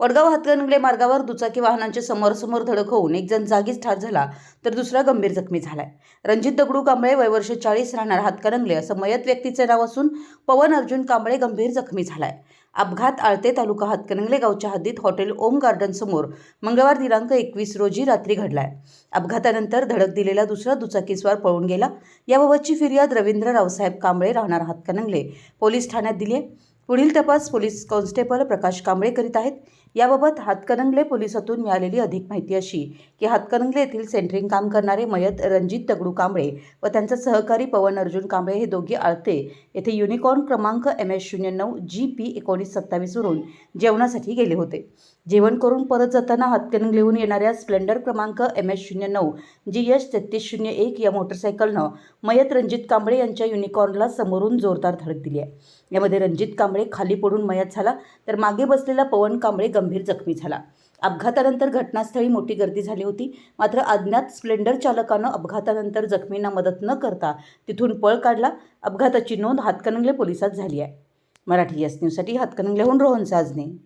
वडगाव हातकणंगले मार्गावर दुचाकी वाहनांची समोरासमोर धडक होऊन एक जण जागीच ठार झाला तर दुसरा गंभीर जखमी झालाय. रणजित दगडू कांबळे वयवर्ष चाळीस राहणार हातकणंगले असं मयत व्यक्तीचे नाव असून पवन अर्जुन कांबळे गंभीर जखमी झालाय. अपघात आळते तालुका हातकणंगले गावच्या हद्दीत हॉटेल ओम गार्डन समोर मंगळवार दिनांक एकवीस रोजी रात्री घडलाय. अपघातानंतर धडक दिलेला दुसरा दुचाकीस्वार पळून गेला. याबाबतची फिर्याद रवींद्र रावसाहेब कांबळे राहणार हातकणंगले पोलीस ठाण्यात दिली आहे पुढील तपास पोलीस कॉन्स्टेबल प्रकाश कांबळे करीत आहेत. याबाबत हातकणंगले पोलिसातून मिळालेली अधिक माहिती अशी की हातकणंगले येथील सेंटरिंग काम करणारे मयत रणजित दगडू कांबळे व त्यांचा सहकारी पवन अर्जुन कांबळे हे दोघे आळते येथे युनिकॉर्न क्रमांक एम एस शून्य नऊ जी पी एकोणीस सत्तावीसवरून जेवणासाठी गेले होते. जेवण करून परत जाताना हातकणंगलेहून येणाऱ्या स्प्लेंडर क्रमांक एम एस शून्य नऊ जी एस तेहतीस शून्य एक या मोटरसायकलनं मयत रणजित कांबळे यांच्या युनिकॉर्नला समोरून जोरदार धडक दिली आहे. यामध्ये रणजित कांबळे खाली पडून मयत झाला तर मागे बसलेला पवन कांबळे गंभीर जखमी झाला. अपघातानंतर घटनास्थळी मोठी गर्दी झाली होती. मात्र अज्ञात स्प्लेंडर चालकानं अपघातानंतर जखमींना मदत न करता तिथून पळ काढला. अपघाताची नोंद हातकणंगले पोलिसात झाली आहे. मराठी एस न्यूजसाठी हातकणंगल्याहून रोहन साजने.